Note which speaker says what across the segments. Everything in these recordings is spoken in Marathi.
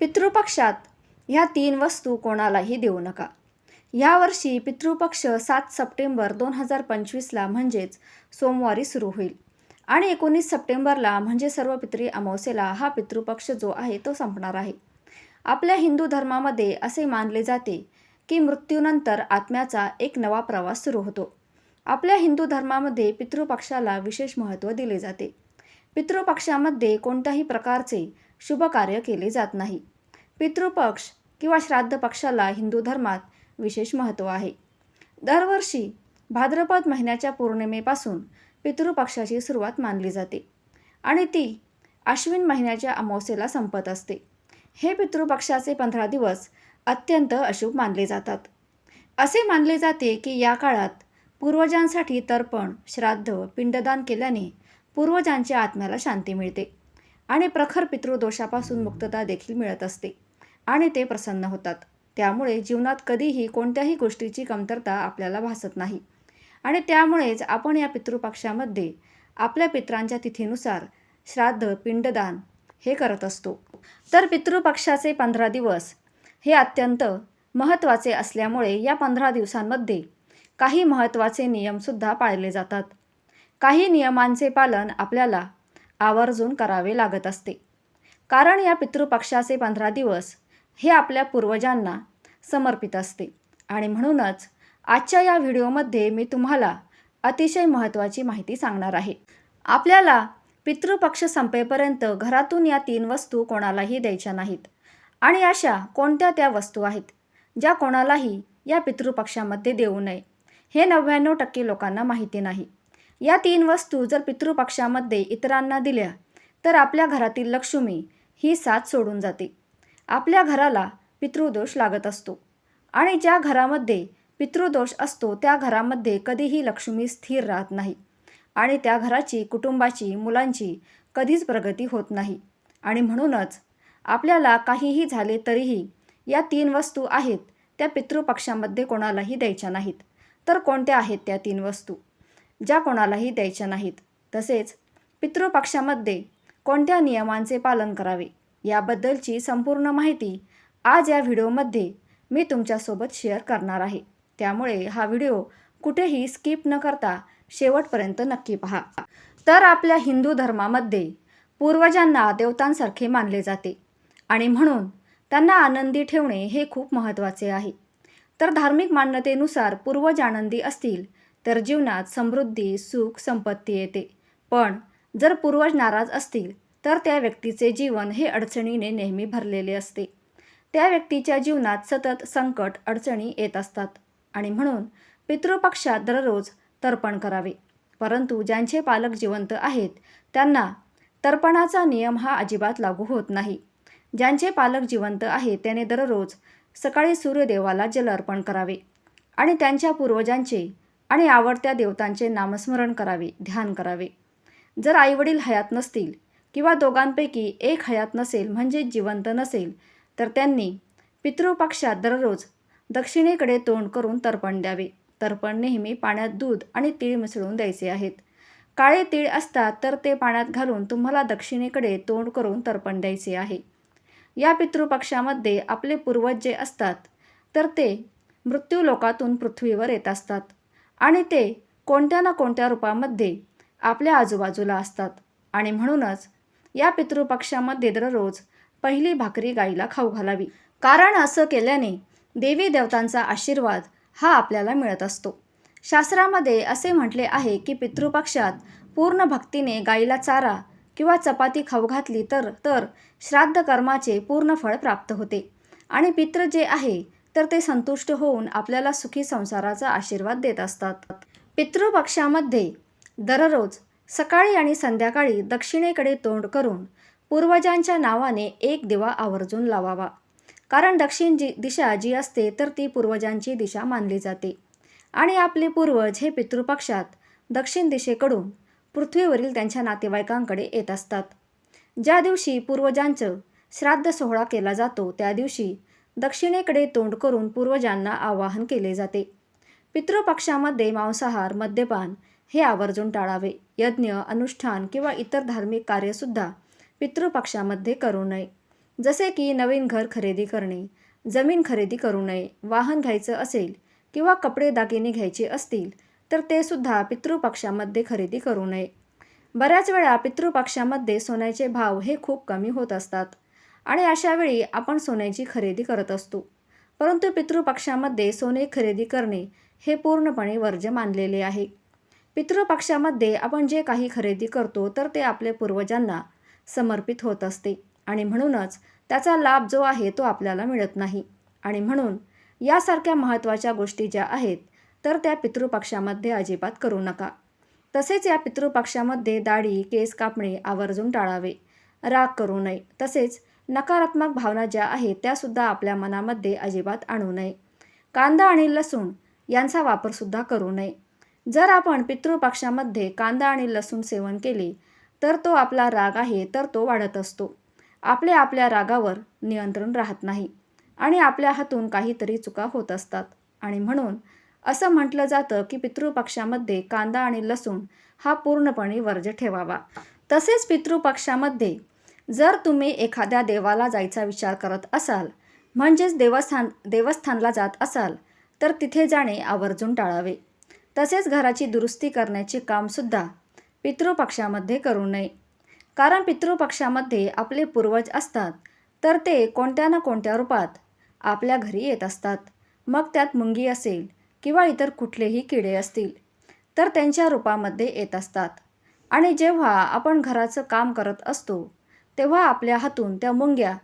Speaker 1: पितृपक्षात ह्या तीन वस्तू कोणालाही देऊ नका. यावर्षी पितृपक्ष सात सप्टेंबर दोन हजार पंचवीसला म्हणजेच सोमवारी सुरू होईल. आणि एकोणीस सप्टेंबरला म्हणजे सर्व पितरी अमावस्येला हा पितृपक्ष जो आहे तो संपणार आहे. आपल्या हिंदू धर्मामध्ये असे मानले जाते की मृत्यूनंतर आत्म्याचा एक नवा प्रवास सुरू होतो. आपल्या हिंदू धर्मामध्ये पितृपक्षाला विशेष महत्त्व दिले जाते. पितृपक्षामध्ये कोणत्याही प्रकारचे शुभ कार्य केले जात नाही. पितृपक्ष किंवा श्राद्ध पक्षाला हिंदू धर्मात विशेष महत्त्व आहे. दरवर्षी भाद्रपद महिन्याच्या पौर्णिमेपासून पितृपक्षाची सुरुवात मानली जाते आणि ती आश्विन महिन्याच्या अमावस्येला संपत असते. हे पितृपक्षाचे पंधरा दिवस अत्यंत अशुभ मानले जातात. असे मानले जाते की या काळात पूर्वजांसाठी तर्पण श्राद्ध पिंडदान केल्याने पूर्वजांच्या आत्म्याला शांती मिळते. आणि प्रखर पितृदोषापासून मुक्तता देखील मिळत असते. आणि ते प्रसन्न होतात. त्यामुळे जीवनात कधीही कोणत्याही गोष्टीची कमतरता आपल्याला भासत नाही. आणि त्यामुळेच आपण या पितृपक्षामध्ये आपल्या पित्रांच्या तिथीनुसार श्राद्ध पिंडदान हे करत असतो. तर पितृपक्षाचे पंधरा दिवस हे अत्यंत महत्त्वाचे असल्यामुळे या पंधरा दिवसांमध्ये काही महत्त्वाचे नियमसुद्धा पाळले जातात. काही नियमांचे पालन आपल्याला आवर्जून करावे लागत असते. कारण या पितृपक्षाचे पंधरा दिवस हे आपल्या पूर्वजांना समर्पित असते. आणि म्हणूनच आजच्या या व्हिडिओमध्ये मी तुम्हाला अतिशय महत्त्वाची माहिती सांगणार आहे. आपल्याला पितृपक्ष संपेपर्यंत घरातून या तीन वस्तू कोणालाही द्यायच्या नाहीत. आणि अशा कोणत्या त्या वस्तू आहेत ज्या कोणालाही या पितृपक्षामध्ये देऊ नये हे नव्याण्णव टक्के लोकांना माहिती नाही. या तीन वस्तू जर पितृपक्षामध्ये इतरांना दिल्या तर आपल्या घरातील लक्ष्मी ही साथ सोडून जाते. आपल्या घराला पितृदोष लागत असतो आणि ज्या घरामध्ये पितृदोष असतो त्या घरामध्ये कधीही लक्ष्मी स्थिर राहत नाही आणि त्या घराची कुटुंबाची मुलांची कधीच प्रगती होत नाही. आणि म्हणूनच आपल्याला काहीही झाले तरीही या तीन वस्तू आहेत त्या पितृपक्षामध्ये कोणालाही द्यायच्या नाहीत. तर कोणत्या आहेत त्या तीन वस्तू? ज्या कोणालाही द्यायच्या नाहीत. तसेच पितृपक्षामध्ये कोणत्या नियमांचे पालन करावे याबद्दलची संपूर्ण माहिती आज या व्हिडिओमध्ये मी तुमच्यासोबत शेअर करणार आहे. त्यामुळे हा व्हिडिओ कुठेही स्किप न करता शेवटपर्यंत नक्की पहा. तर आपल्या हिंदू धर्मामध्ये पूर्वजांना देवतांसारखे मानले जाते आणि म्हणून त्यांना आनंदी ठेवणे हे खूप महत्त्वाचे आहे. तर धार्मिक मान्यतेनुसार पूर्वज आनंदी असतील तर जीवनात समृद्धी सुख संपत्ती येते. पण जर पूर्वज नाराज असतील तर त्या व्यक्तीचे जीवन हे अडचणीने नेहमी भरलेले असते. त्या व्यक्तीच्या जीवनात सतत संकट अडचणी येत असतात आणि म्हणून पितृपक्षात दररोज तर्पण करावे. परंतु ज्यांचे पालक जिवंत आहेत त्यांना तर्पणाचा नियम हा अजिबात लागू होत नाही. ज्यांचे पालक जिवंत आहेत त्याने दररोज सकाळी सूर्यदेवाला जल अर्पण करावे आणि त्यांच्या पूर्वजांचे आणि आवडत्या देवतांचे नामस्मरण करावे ध्यान करावे. जर आईवडील हयात नसतील किंवा दोघांपैकी एक हयात नसेल म्हणजे जिवंत नसेल तर त्यांनी पितृपक्षात दररोज दक्षिणेकडे तोंड करून तर्पण द्यावे. तर्पण नेहमी पाण्यात दूध आणि तीळ मिसळून द्यायचे आहेत. काळे तीळ असतात तर ते पाण्यात घालून तुम्हाला दक्षिणेकडे तोंड करून तर्पण द्यायचे आहे. या पितृपक्षामध्ये आपले पूर्वज जे असतात तर ते मृत्यू लोकातून पृथ्वीवर येत असतात. आणि ते कोणत्या ना कोणत्या रूपामध्ये आपल्या आजूबाजूला असतात. आणि म्हणूनच या पितृपक्षामध्ये दररोज पहिली भाकरी गाईला खाऊ घालावी. कारण असं केल्याने देवी देवतांचा आशीर्वाद हा आपल्याला मिळत असतो. शास्त्रामध्ये असे म्हटले आहे की पितृपक्षात पूर्ण भक्तीने गाईला चारा किंवा चपाती खाऊ घातली तर तर श्राद्ध कर्माचे पूर्ण फळ प्राप्त होते. आणि पितृ जे आहे तर ते संतुष्ट होऊन आपल्याला सुखी संसाराचा आशीर्वाद देत असतात. पितृपक्षामध्ये दररोज सकाळी आणि संध्याकाळी दक्षिणेकडे तोंड करून पूर्वजांच्या नावाने एक दिवा आवर्जून लावावा. कारण दक्षिण जी दिशा जी असते तर ती पूर्वजांची दिशा मानली जाते. आणि आपले पूर्वज हे पितृपक्षात दक्षिण दिशेकडून पृथ्वीवरील त्यांच्या नातेवाईकांकडे येत असतात. ज्या दिवशी पूर्वजांचं श्राद्ध सोहळा केला जातो त्या दिवशी दक्षिणेकडे तोंड करून पूर्वजांना आवाहन केले जाते. पितृपक्षामध्ये मांसाहार मद्यपान हे आवर्जून टाळावे. यज्ञ अनुष्ठान किंवा इतर धार्मिक कार्यसुद्धा पितृपक्षामध्ये करू नये. जसे की नवीन घर खरेदी करणे जमीन खरेदी करू नये वाहन घ्यायचं असेल किंवा कपडे दागिने घ्यायचे असतील तर ते सुद्धा पितृपक्षामध्ये खरेदी करू नये. बऱ्याच वेळा पितृपक्षामध्ये सोन्याचे भाव हे खूप कमी होत असतात. आणि अशावेळी आपण सोन्याची खरेदी करत असतो. परंतु पितृपक्षामध्ये सोने खरेदी करणे हे पूर्णपणे वर्ज्य मानलेले आहे. पितृपक्षामध्ये आपण जे काही खरेदी करतो तर ते आपल्या पूर्वजांना समर्पित होत असते. आणि म्हणूनच त्याचा लाभ जो आहे तो आपल्याला मिळत नाही. आणि म्हणून यासारख्या महत्त्वाच्या गोष्टी ज्या आहेत तर त्या पितृपक्षामध्ये अजिबात करू नका. तसेच या पितृपक्षामध्ये दाढी केस कापणे आवर्जून टाळावे. राग करू नये. तसेच नकारात्मक भावना ज्या आहेत त्यासुद्धा आपल्या मनामध्ये अजिबात आणू नये. कांदा आणि लसूण यांचा वापरसुद्धा करू नये. जर आपण पितृपक्षामध्ये कांदा आणि लसूण सेवन केले तर तो आपला राग आहे तर तो वाढत असतो. आपले आपल्या रागावर नियंत्रण राहत नाही आणि आपल्या हातून काहीतरी चुका होत असतात. आणि म्हणून असं म्हटलं जातं की पितृपक्षामध्ये कांदा आणि लसूण हा पूर्णपणे वर्ज ठेवावा. तसेच पितृपक्षामध्ये जर तुम्ही एखाद्या देवाला जायचा विचार करत असाल म्हणजेच देवस्थान देवस्थानला जात असाल तर तिथे जाणे आवर्जून टाळावे. तसेच घराची दुरुस्ती करण्याचे कामसुद्धा पितृपक्षामध्ये करू नये. कारण पितृपक्षामध्ये आपले पूर्वज असतात तर ते कोणत्या ना कोणत्या रूपात आपल्या घरी येत असतात. मग त्यात मुंगी असेल किंवा इतर कुठलेही किडे असतील तर त्यांच्या रूपामध्ये येत असतात. आणि जेव्हा आपण घराचं काम करत असतो तेव्हा आपल्या हातून त्या मुंग्या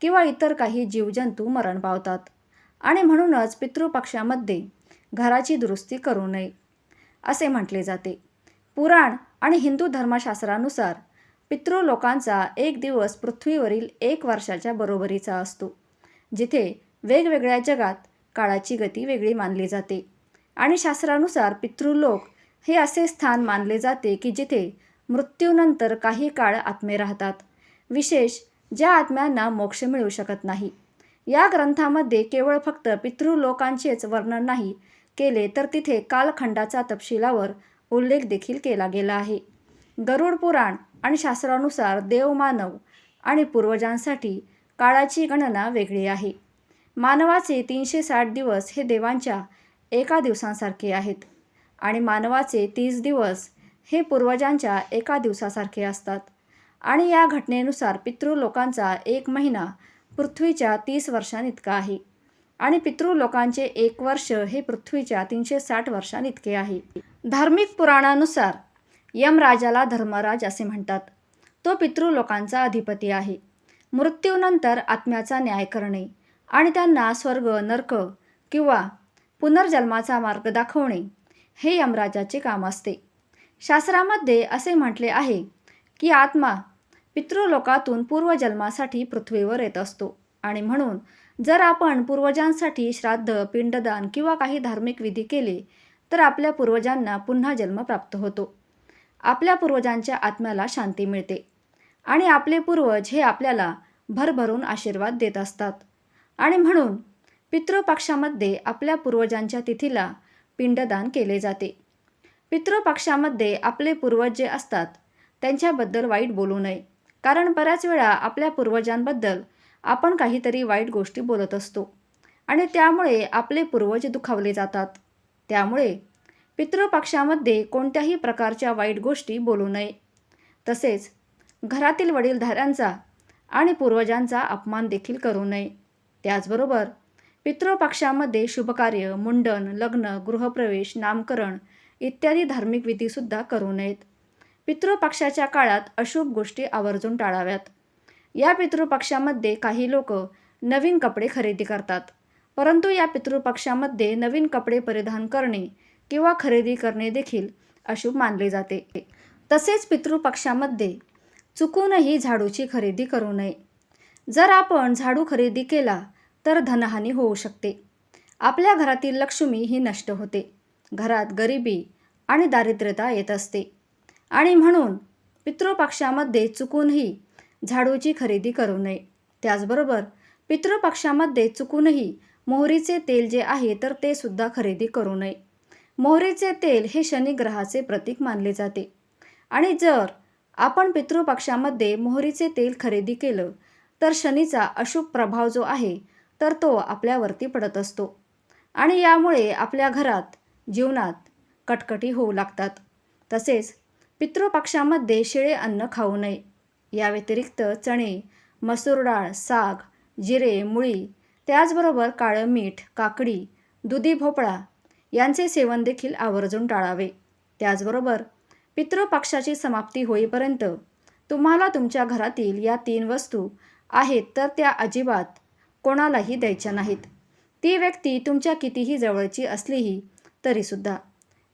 Speaker 1: किंवा इतर काही जीवजंतू मरण पावतात. आणि म्हणूनच पितृपक्षामध्ये घराची दुरुस्ती करू नये असे म्हटले जाते. पुराण आणि हिंदू धर्मशास्त्रानुसार पितृ लोकांचा एक दिवस पृथ्वीवरील एक वर्षाच्या बरोबरीचा असतो जिथे वेगवेगळ्या जगात काळाची गती वेगळी मानली जाते. आणि शास्त्रानुसार पितृलोक हे असे स्थान मानले जाते की जिथे मृत्यूनंतर काही काळ आत्मे राहतात. विशेष ज्या आत्म्यांना मोक्ष मिळू शकत नाही. या ग्रंथामध्ये केवळ फक्त पितृलोकांचेच वर्णन नाही केले तर तिथे कालखंडाचा तपशिलावर उल्लेख देखील केला गेला आहे. गरुड पुराण आणि शास्त्रानुसार देवमानव आणि पूर्वजांसाठी काळाची गणना वेगळी आहे. मानवाचे तीनशे साठ दिवस हे देवांच्या एका दिवसांसारखे आहेत आणि मानवाचे तीस दिवस हे पूर्वजांच्या एका दिवसासारखे असतात. आणि या घटनेनुसार पितृलोकांचा एक महिना पृथ्वीच्या तीस वर्षांइतका आहे. आणि पितृलोकांचे एक वर्ष हे पृथ्वीच्या तीनशे साठ वर्षांइतके आहे. धार्मिक पुराणानुसार यमराजाला धर्मराज असे म्हणतात. तो पितृलोकांचा अधिपती आहे. मृत्यूनंतर आत्म्याचा न्याय करणे आणि त्यांना स्वर्ग नर्क किंवा पुनर्जन्माचा मार्ग दाखवणे हे यमराजाचे काम असते. शास्त्रामध्ये असे म्हटले आहे की आत्मा पितृलोकातून पूर्वजन्मासाठी पृथ्वीवर येत असतो. आणि म्हणून जर आपण पूर्वजांसाठी श्राद्ध पिंडदान किंवा काही धार्मिक विधी केले तर आपल्या पूर्वजांना पुन्हा जन्म प्राप्त होतो. आपल्या पूर्वजांच्या आत्म्याला शांती मिळते. आणि आपले पूर्वज हे आपल्याला भरभरून आशीर्वाद देत असतात. आणि म्हणून पितृपक्षामध्ये आपल्या पूर्वजांच्या तिथीला पिंडदान केले जाते. पितृपक्षामध्ये आपले पूर्वज जे असतात त्यांच्याबद्दल वाईट बोलू नये. कारण बऱ्याच वेळा आपल्या पूर्वजांबद्दल आपण काहीतरी वाईट गोष्टी बोलत असतो. आणि त्यामुळे आपले पूर्वज दुखावले जातात. त्यामुळे पितृपक्षामध्ये कोणत्याही प्रकारच्या वाईट गोष्टी बोलू नये. तसेच घरातील वडीलधाऱ्यांचा आणि पूर्वजांचा अपमान देखील करू नये. त्याचबरोबर पितृपक्षामध्ये शुभकार्य मुंडन लग्न गृहप्रवेश नामकरण इत्यादी धार्मिक विधीसुद्धा करू नयेत. पितृपक्षाच्या काळात अशुभ गोष्टी आवर्जून टाळाव्यात. या पितृपक्षामध्ये काही लोक नवीन कपडे खरेदी करतात. परंतु या पितृपक्षामध्ये नवीन कपडे परिधान करणे किंवा खरेदी करणे देखील अशुभ मानले जाते. तसेच पितृपक्षामध्ये चुकूनही झाडूची खरेदी करू नये. जर आपण झाडू खरेदी केला तर धनहानी होऊ शकते. आपल्या घरातील लक्ष्मी ही नष्ट होते. घरात गरिबी आणि दारिद्र्यता येत असते. आणि म्हणून पितृपक्षामध्ये चुकूनही झाडूची खरेदी करू नये. त्याचबरोबर पितृपक्षामध्ये चुकूनही मोहरीचे तेल जे आहे तर ते सुद्धा खरेदी करू नये. मोहरीचे तेल हे शनिग्रहाचे प्रतीक मानले जाते. आणि जर आपण पितृपक्षामध्ये मोहरीचे तेल खरेदी केलं तर शनीचा अशुभ प्रभाव जो आहे तर तो आपल्यावरती पडत असतो. आणि यामुळे आपल्या घरात जीवनात कटकटी होऊ लागतात. तसेच पितृपक्षामध्ये शिळे अन्न खाऊ नये. या व्यतिरिक्त चणे मसूर डाळ साग जिरे मुळी त्याचबरोबर काळं मीठ काकडी दुधी भोपळा यांचे सेवन देखील आवर्जून टाळावे. त्याचबरोबर पितृपक्षाची समाप्ती होईपर्यंत तुम्हाला तुमच्या घरातील या तीन वस्तू आहेत तर त्या अजिबात कोणालाही द्यायच्या नाहीत. ती व्यक्ती तुमच्या कितीही जवळची असलीही तरीसुद्धा.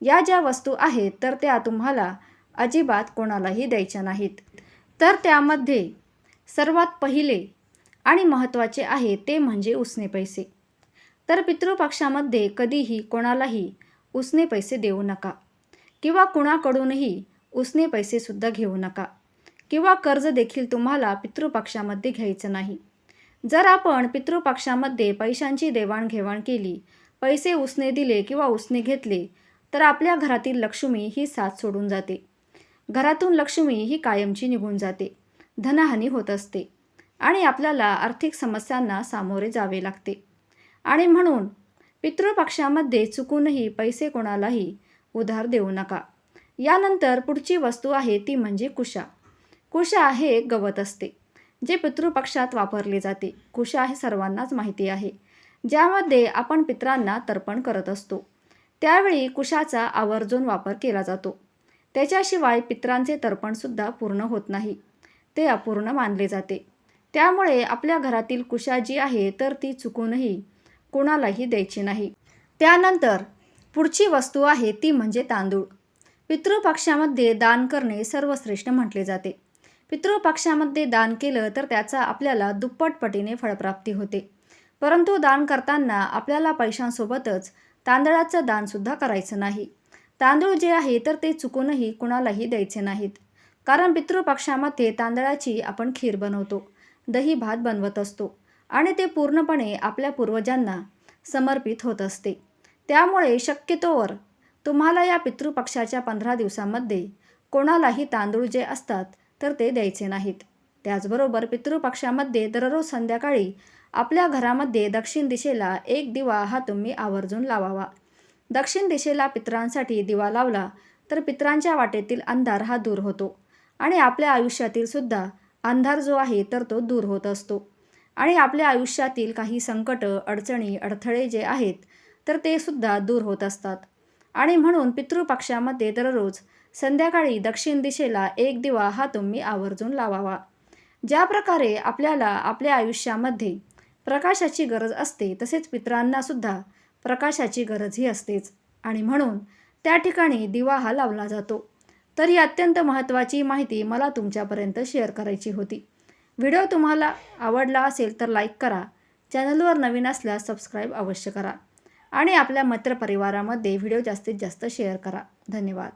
Speaker 1: या ज्या वस्तू आहेत तर त्या तुम्हाला अजिबात कोणालाही द्यायच्या नाहीत. तर त्यामध्ये सर्वात पहिले आणि महत्त्वाचे आहे ते म्हणजे उसने पैसे. तर पितृपक्षामध्ये कधीही कोणालाही उसने पैसे देऊ नका. किंवा कुणाकडूनही उसने पैसेसुद्धा घेऊ नका. किंवा कर्ज देखील तुम्हाला पितृपक्षामध्ये घ्यायचं नाही. जर आपण पितृपक्षामध्ये पैशांची देवाणघेवाण केली पैसे उसने दिले किंवा उसने घेतले तर आपल्या घरातील लक्ष्मी ही साथ सोडून जाते. घरातून लक्ष्मी ही कायमची निघून जाते. धनहानी होत असते आणि आपल्याला आर्थिक समस्यांना सामोरे जावे लागते. आणि म्हणून पितृपक्षामध्ये चुकूनही पैसे कोणालाही उधार देऊ नका. यानंतर पुढची वस्तू आहे ती म्हणजे कुशा. कुशा हे गवत असते जे पितृपक्षात वापरले जाते. कुशा हे सर्वांनाच माहिती आहे ज्यामध्ये आपण पित्रांना तर्पण करत असतो. त्यावेळी कुशाचा आवर्जून वापर केला जातो. त्याच्याशिवाय पित्रांचे तर्पणसुद्धा पूर्ण होत नाही. ते अपूर्ण मानले जाते. त्यामुळे आपल्या घरातील कुशा जी आहे तर ती चुकूनही कोणालाही द्यायची नाही. त्यानंतर पुढची वस्तू आहे ती म्हणजे तांदूळ. पितृपक्षामध्ये दान करणे सर्वश्रेष्ठ म्हटले जाते. पितृपक्षामध्ये दान केलं तर त्याचा आपल्याला दुप्पटपटीने फळप्राप्ती होते. परंतु दान करताना आपल्याला पैशांसोबतच तांदळाचं दानसुद्धा करायचं नाही. तांदूळ जे आहे तर ते चुकूनही कुणालाही द्यायचे नाहीत. कारण पितृपक्षामध्ये तांदळाची आपण खीर बनवतो दही भात बनवत असतो आणि ते पूर्णपणे आपल्या पूर्वजांना समर्पित होत असते. त्यामुळे शक्यतोवर तुम्हाला या पितृपक्षाच्या पंधरा दिवसामध्ये कोणालाही तांदूळ जे असतात तर ते द्यायचे नाहीत. त्याचबरोबर पितृपक्षामध्ये दररोज संध्याकाळी आपल्या घरामध्ये दक्षिण दिशेला एक दिवा हा तुम्ही आवर्जून लावावा. दक्षिण दिशेला पितरांसाठी दिवा लावला तर पितरांच्या वाटेतील अंधार हा दूर होतो. आणि आपल्या आयुष्यातील सुद्धा अंधार जो आहे तर तो दूर होत असतो. आणि आपल्या आयुष्यातील काही संकट अडचणी अडथळे जे आहेत तर ते सुद्धा दूर होत असतात. आणि म्हणून पितृपक्षामध्ये दररोज संध्याकाळी दक्षिण दिशेला एक दिवा हा तुम्ही आवर्जून लावावा. ज्या प्रकारे आपल्याला आपल्या आयुष्यामध्ये प्रकाशाची गरज असते तसेच पितरांनासुद्धा प्रकाशाची गरजही असतेच. आणि म्हणून त्या ठिकाणी दिवा हा लावला जातो. तर ही अत्यंत महत्त्वाची माहिती मला तुमच्यापर्यंत शेअर करायची होती. व्हिडिओ तुम्हाला आवडला असेल तर लाईक करा. चॅनलवर नवीन असल्यास सबस्क्राईब अवश्य करा. आणि आपल्या मित्रपरिवारामध्ये व्हिडिओ जास्तीत जास्त शेअर करा. धन्यवाद.